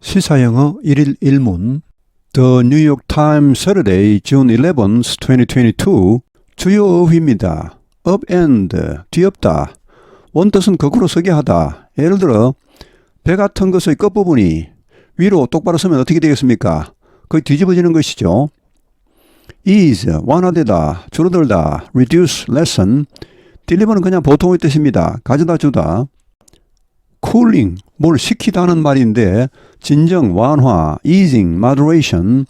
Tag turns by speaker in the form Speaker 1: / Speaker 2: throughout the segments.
Speaker 1: 시사영어 1일 1문 The New York Times Saturday, June 11, 2022 주요 어휘입니다. upend, 뒤엎다. 원뜻은 거꾸로 서게 하다. 예를 들어 배 같은 것의 끝부분이 위로 똑바로 서면 어떻게 되겠습니까? 거의 뒤집어지는 것이죠. ease, 완화되다, 줄어들다, reduce, lessen, deliver는 그냥 보통의 뜻입니다. 가져다 주다. cooling, 뭘 식히다는 말인데 진정, 완화, easing, moderation,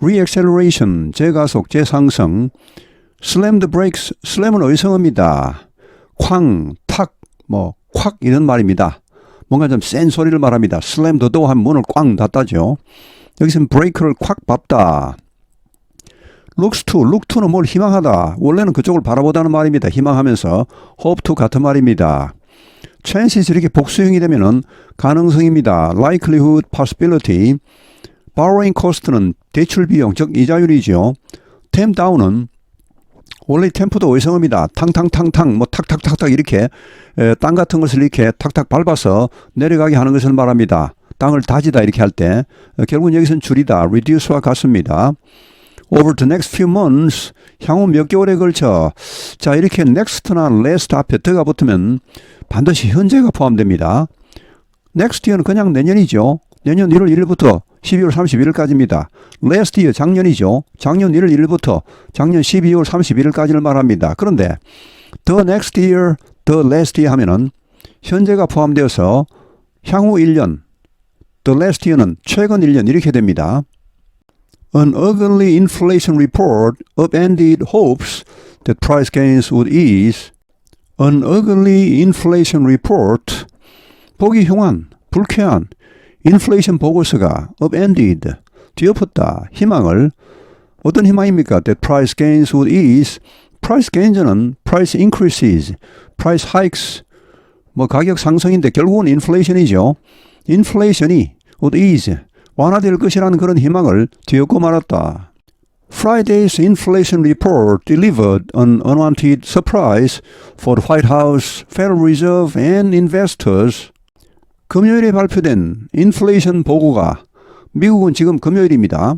Speaker 1: reacceleration, 재가속, 재상승, slam the brakes, slam은 의성어입니다. 쾅, 탁, 뭐, 콱 이런 말입니다. 뭔가 좀 센 소리를 말합니다. slam the door 하면 문을 꽝 닫다죠. 여기서는 브레이크를 콱 밟다. looks to, look to는 뭘 희망하다. 원래는 그쪽을 바라보다는 말입니다. 희망하면서 hope to 같은 말입니다. Chances 이렇게 복수형이 되면은 가능성입니다. likelihood, possibility. borrowing cost는 대출 비용, 즉 이자율이죠. temp down은 원래 템포도 의성어입니다. 탕탕탕탕, 뭐 탁탁탁탁 이렇게 에, 땅 같은 것을 이렇게 탁탁 밟아서 내려가게 하는 것을 말합니다. 땅을 다지다 이렇게 할 때 결국은 여기서는 줄이다, reduce와 같습니다. Over the next few months 향후 몇 개월에 걸쳐 자 이렇게 next나 last 앞에 더가 붙으면 반드시 현재가 포함됩니다. next year는 그냥 내년이죠. 내년 1월 1일부터 12월 31일까지입니다. last year 작년이죠. 작년 1월 1일부터 작년 12월 31일까지를 말합니다. 그런데 the next year, the last year 하면은 현재가 포함되어서 향후 1년, the last year는 최근 1년 이렇게 됩니다. An ugly inflation report upended hopes that price gains would ease. An ugly inflation report 보기 흉한, 불쾌한 인플레이션 보고서가 upended 뒤엎었다 희망을 어떤 희망입니까? That price gains would ease. price gains는 price increases, price hikes 뭐 가격 상승인데 결국은 인플레이션이죠. 인플레이션이 would ease 완화될 것이라는 그런 희망을 뒤엎고 말았다. Friday's inflation report delivered an unwanted surprise for the White House, Federal Reserve and investors. 금요일에 발표된 인플레이션 보고가 미국은 지금 금요일입니다.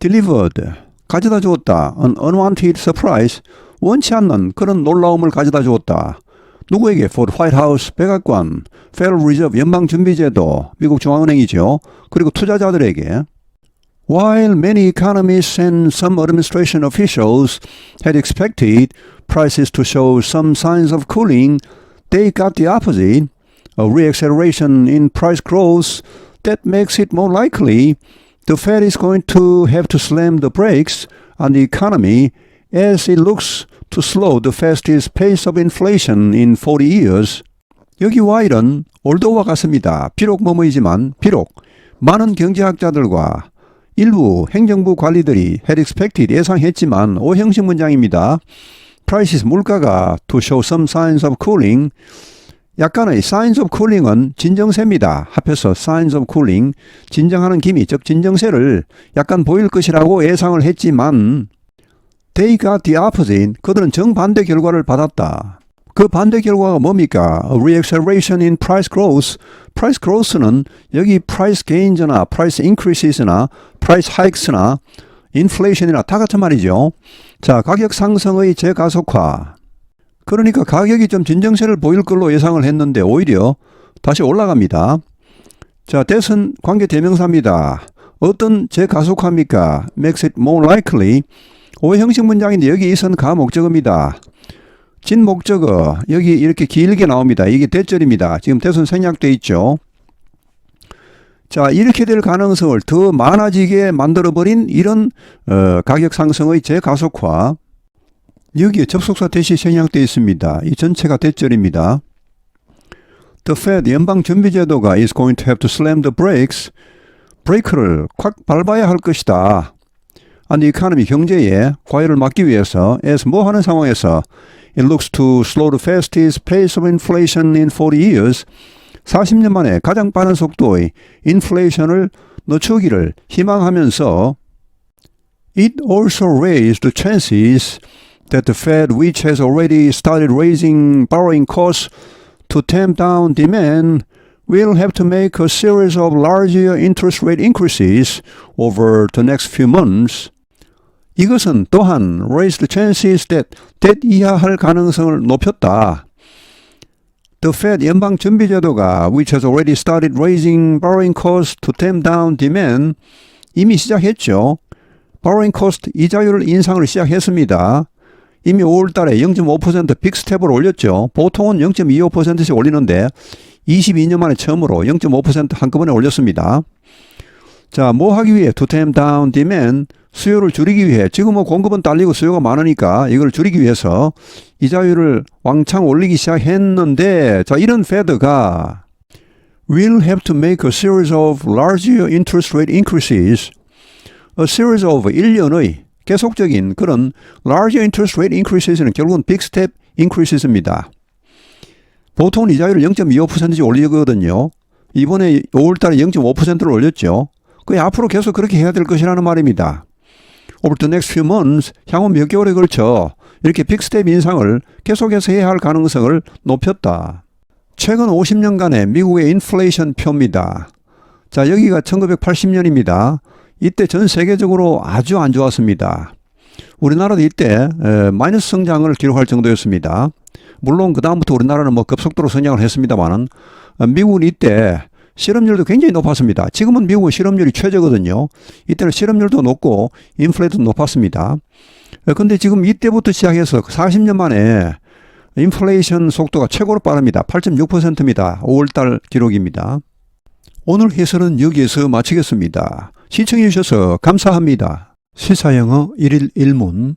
Speaker 1: delivered 가져다 주었다. an unwanted surprise 원치 않는 그런 놀라움을 가져다 주었다. 누구에게? for the White House 백악관, Federal Reserve 연방준비제도, 미국 중앙은행이죠. 그리고 투자자들에게 While many economists and some administration officials had expected prices to show some signs of cooling, they got the opposite. A reacceleration in price growth that makes it more likely the Fed is going to have to slam the brakes on the economy as it looks to slow the fastest pace of inflation in 40 years. 여기 while은 올도와 같습니다. 비록 뭐뭐이지만 비록 많은 경제학자들과 일부 행정부 관리들이 had expected 예상했지만 오형식 문장입니다. prices 물가가 to show some signs of cooling 약간의 signs of cooling은 진정세입니다. 합해서 signs of cooling 진정하는 기미 즉 진정세를 약간 보일 것이라고 예상을 했지만 the opposite 그들은 정반대 결과를 받았다. 그 반대 결과가 뭡니까? Reacceleration in price growth. price growth는 여기 price gains나 price increases나 price hikes나 inflation이나 다 같은 말이죠. 자, 가격 상승의 재가속화. 그러니까 가격이 좀 진정세를 보일 걸로 예상을 했는데 오히려 다시 올라갑니다. 자, 대선 관계 대명사입니다. 어떤 재가속화입니까? makes it more likely. 오형식 문장인데 여기 이선 가목적어입니다. 진 목적어 여기 이렇게 길게 나옵니다. 이게 대절입니다. 지금 대선 생략돼 있죠. 자 이렇게 될 가능성을 더 많아지게 만들어버린 이런 어, 가격 상승의 재가속화 여기에 접속사 대시 생략돼 있습니다. 이 전체가 대절입니다. The Fed 연방 준비제도가 is going to have to slam the brakes 브레이크를 콱 밟아야 할 것이다. on the economy 경제에 과열을 막기 위해서 as 뭐 하는 상황에서 it looks to slow the fastest pace of inflation in 40 years 40년 만에 가장 빠른 속도의 인플레이션을 늦추기를 희망하면서 it also raised the chances that the Fed, which has already started raising borrowing costs to tamp down demand, we'll have to make a series of larger interest rate increases over the next few months. 이것은 또한 raise the chances that debt 이하할 가능성을 높였다. The Fed 연방 준비 제도가 which has already started raising borrowing costs to tame down demand 이미 시작했죠. borrowing cost 이자율을 인상을 시작했습니다. 이미 5월 달에 0.5% 빅스텝을 올렸죠. 보통은 0.25%씩 올리는데 22년 만에 처음으로 0.5% 한꺼번에 올렸습니다. 자, 뭐 하기 위해 to tame down demand 수요를 줄이기 위해 지금 뭐 공급은 딸리고 수요가 많으니까 이걸 줄이기 위해서 이자율을 왕창 올리기 시작했는데 자, 이런 페드가 will have to make a series of larger interest rate increases a series of 1년의 계속적인 그런 larger interest rate increases는 결국은 big step increases입니다. 보통은 이자율을 0.25%씩 올리거든요. 이번에 5월 달에 0.5%를 올렸죠. 그 앞으로 계속 그렇게 해야 될 것이라는 말입니다. Over the next few months, 향후 몇 개월에 걸쳐 이렇게 빅스텝 인상을 계속해서 해야 할 가능성을 높였다. 최근 50년간의 미국의 인플레이션 표입니다. 자, 여기가 1980년입니다. 이때 전 세계적으로 아주 안 좋았습니다. 우리나라도 이때 에, 마이너스 성장을 기록할 정도였습니다. 물론 그 다음부터 우리나라는 뭐 급속도로 성장을 했습니다만은 어, 미국은 이때 실업률도 굉장히 높았습니다. 지금은 미국은 실업률이 최저거든요. 이때는 실업률도 높고 인플레도 높았습니다. 어, 근데 지금 이때부터 시작해서 40년 만에 인플레이션 속도가 최고로 빠릅니다. 8.6%입니다. 5월달 기록입니다. 오늘 해설은 여기에서 마치겠습니다. 시청해 주셔서 감사합니다. 시사영어 1일 1문